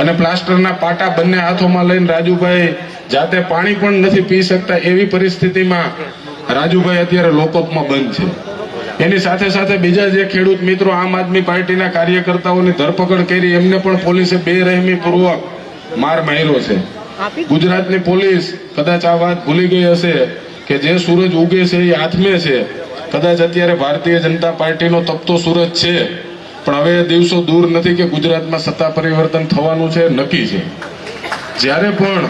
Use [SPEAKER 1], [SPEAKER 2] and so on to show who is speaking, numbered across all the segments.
[SPEAKER 1] અને પ્લાસ્ટરના પાટા બંને હાથોમાં લઈને રાજુભાઈ જાતે પાણી પણ નથી પી શકતા એવી પરિસ્થિતિમાં રાજુભાઈ અત્યારે લોકઅપમાં બંધ છે. એની સાથે સાથે બીજા જે ખેડૂત મિત્રો આમ આદમી પાર્ટીના કાર્યકર્તાઓની ધરપકડ કરી, એમને પણ પોલીસે બેરહેમી પૂર્વક માર માર્યો છે. ગુજરાતની પોલીસ કદાચ આ વાત ભૂલી ગઈ હશે કે જે સૂરજ ઉગે છે એ આથમે છે. કદાચ અત્યારે ભારતીય જનતા પાર્ટીનો તપતો સૂરજ છે. પણ હવે એ દિવસો દૂર નથી કે ગુજરાતમાં સત્તા પરિવર્તન થવાનું છે, નક્કી છે. જ્યારે પણ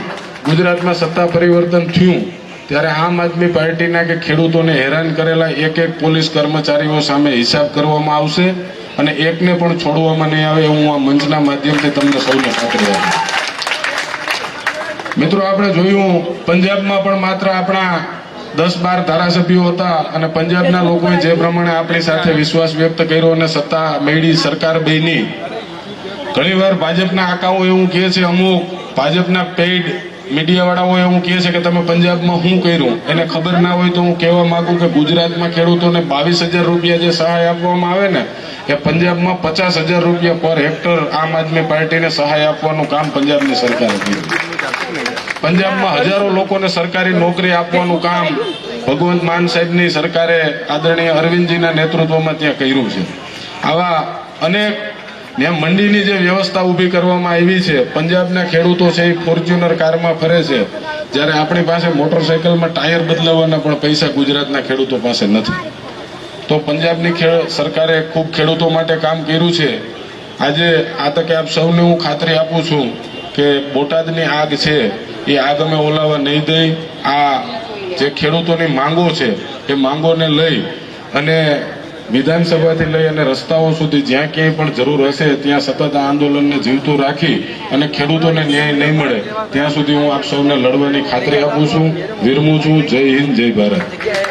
[SPEAKER 1] ગુજરાતમાં સત્તા પરિવર્તન થયું, ત્યારે આમ આદમી પાર્ટીના કે ખેડૂતોને હેરાન કરેલા એક એક પોલીસ કર્મચારીઓ સામે હિસાબ કરવામાં આવશે અને એકને પણ છોડવામાં નહીં આવે હું આ મંચના માધ્યમથી તમને સૌને ખાતરી આપું મિત્રો, આપણે જોયું, પંજાબમાં પણ માત્ર આપણા દસ બાર ધારાસભ્યો હતા અને પંજાબના લોકોએ જે પ્રમાણે આપણી સાથે વિશ્વાસ વ્યક્ત કર્યો અને સત્તા મેળવી સરકાર બની. ઘણીવાર ભાજપના આકાઓ એવું કહે છે, અમુક ભાજપના પેઇડ મીડિયાવાળાઓ એવું કહે છે કે તમે પંજાબમાં શું કર્યું? એને ખબર ના હોય તો હું કહેવા માંગુ કે ગુજરાતમાં ખેડૂતોને બાવીસ હજાર રૂપિયા જે સહાય આપવામાં આવે ને, એ પંજાબમાં પચાસ હજાર રૂપિયા પર હેક્ટર આમ આદમી પાર્ટીને સહાય આપવાનું કામ પંજાબની સરકારે કર્યું. પંજાબમાં હજારો લોકોને સરકારી નોકરી આપવાનું કામ ભગવંત માન સાહેબની સરકારે આદરણીય અરવિંદજીના નેતૃત્વમાં ત્યાં કર્યું છે. આવા અનેક ત્યાં મંડીની જે વ્યવસ્થા ઊભી કરવામાં આવી છે, પંજાબના ખેડૂતો છે એ ફોર્ચ્યુનર કારમાં ફરે છે. જ્યારે આપણી પાસે મોટરસાયકલમાં ટાયર બદલાવવાના પણ પૈસા ગુજરાતના ખેડૂતો પાસે નથી. તો પંજાબની સરકારે ખૂબ ખેડૂતો માટે કામ કર્યું છે. આજે આ તકે આપ સૌને હું ખાતરી આપું છું કે બોટાદની આગ છે. એ આ તમે ઓલાવા નહીં દઈ. આ જે ખેડૂતોની માંગો છે, એ માંગોને લઈ અને વિધાનસભાથી લઈ અને રસ્તાઓ સુધી જ્યાં ક્યાંય પણ જરૂર હશે, ત્યાં સતત આંદોલનને જીવતું રાખી અને ખેડૂતોને ન્યાય નહીં મળે, ત્યાં સુધી હું આપ સૌને લડવાની ખાતરી આપું છું. વિરમું છું. જય હિન્દ, જય ભારત.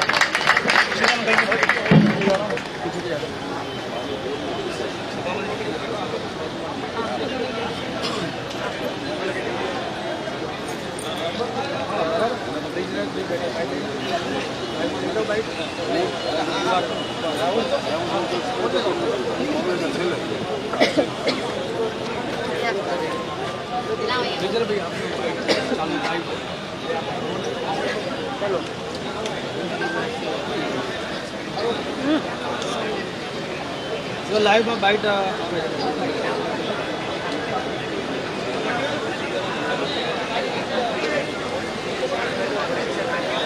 [SPEAKER 2] જો લાઈવમાં બાઇટ સારું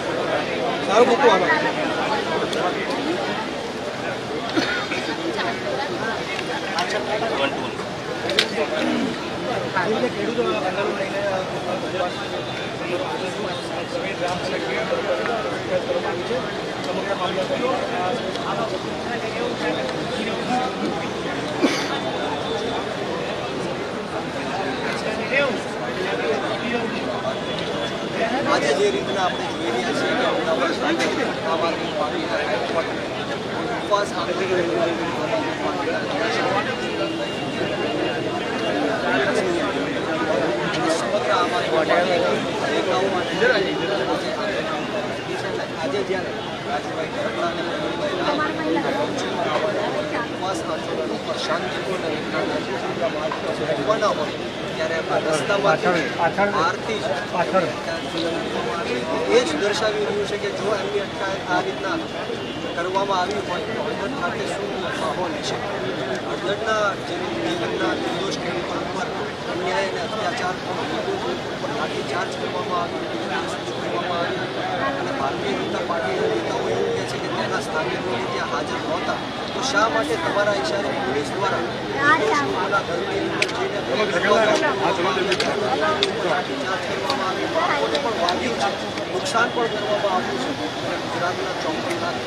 [SPEAKER 2] મૂકવું આમાં ખેડૂતો આંદોલન લઈને સમગ્ર મામલો
[SPEAKER 3] આજે જે રીતના આપણે જોઈ રહ્યા છીએ કે અમદાવાદ ખાતે આમ આદમી પાર્ટીના હેડક્વાર્ટર ઉપવાસ સમગ્ર આમ આદમી પાર્ટીના નેતાઓ માટે આજે જ્યારે રાજુભાઈ કરપડાને ઉપર શાંતિપૂર્ણ મૂકવાના હોય ત્યારે આપણા રસ્તામાં આરતી એ જ દર્શાવી રહ્યું છે કે જો એમની અટકાયત આ રીતના કરવામાં આવી હોય તો હળવદ ખાતે શું માહોલ છે. હળવદના જે નિગમના નિર્દોષ ખેડૂતો ઉપર અન્યાય અને અત્યાચાર ઉપર લાઠીચાર્જ કરવામાં આવ્યો કરવામાં આવ્યો અને ભારતીય જનતા પાર્ટીના નેતાઓ એવું કહે છે કે તેના સ્થાનિકો ત્યાં હાજર નહોતા તો શા માટે તમારા ઈશારે પોલીસ દ્વારા પણ નુકસાન પણ કરવામાં આવ્યું છે. ગુજરાતના ચોપન લાખ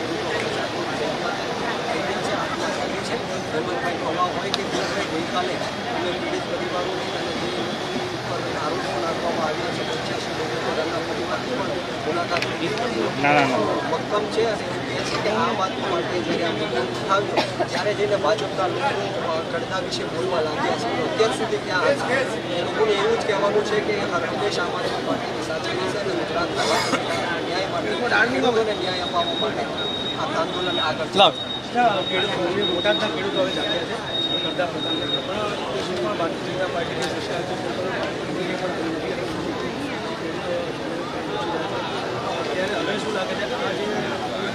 [SPEAKER 3] ગઈકાલે ગઈકાલે અમે પીડિત પરિવારોની અને જે લોકોની ઉપર આરોપો નાખવામાં આવ્યા છે પંચ્યાસી લોકો પોતાના પરિવારની પણ મુલાકાત લીધી
[SPEAKER 2] ના ના ના
[SPEAKER 3] મક્કમ છે અને છે કે આ વાત માટે જ્યારે આ મુદ્દો ઉઠાવ્યો ત્યારે જઈને ભાજપના લોકો ગણતા વિશે બોલવા લાગ્યા છે. તો અત્યાર સુધી ક્યાં હતા એ લોકોને એવું જ કહેવાનું છે કે હર હંમેશા આમ આદમી પાર્ટીની સાથે રહેશે અને ગુજરાતના ન્યાય માટે ખેડૂતોને ન્યાય અપાવવા માટે આ આંદોલન આગળ
[SPEAKER 2] લાવ. ખેડૂતો હવે જાગ્યા છે. વડાપ્રધાનને પણ પણ ભારતીય જનતા પાર્ટીની સરકાર છે કોઈ પણ પાર્ટીની પણ કોઈ શું લાગે છે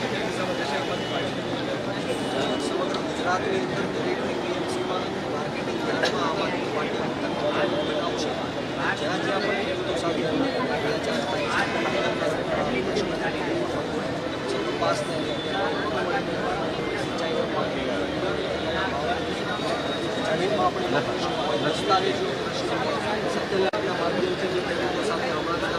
[SPEAKER 2] કે જે
[SPEAKER 3] સમગ્ર ગુજરાતની અંદર દરેકની માર્કેટિંગ યાર્ડમાં આમ આદમી પાર્ટી બનાવશે જ્યાં જ્યાં પણ ખેડૂતો સાથે પાણી જમીનમાં આપણે દસ્તાવેજો માધ્યમથી જે ખેડૂતો સાથે હમણાં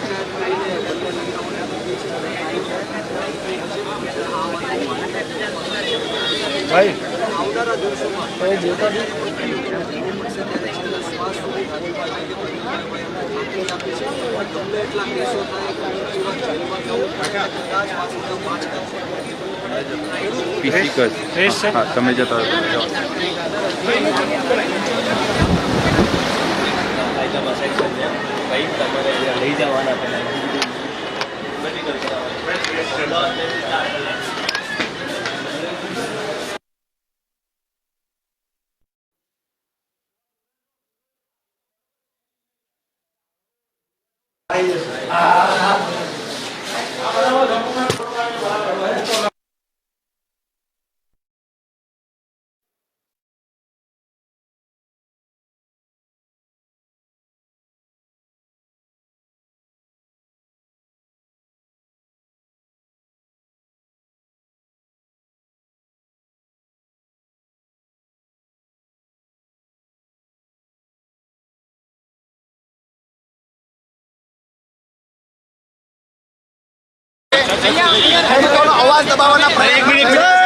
[SPEAKER 4] પીસી હા તમે જતા
[SPEAKER 5] ભાઈ લઈ જવાના
[SPEAKER 6] ખેડૂતોનો અવાજ દબાવવાના પ્રયત્નો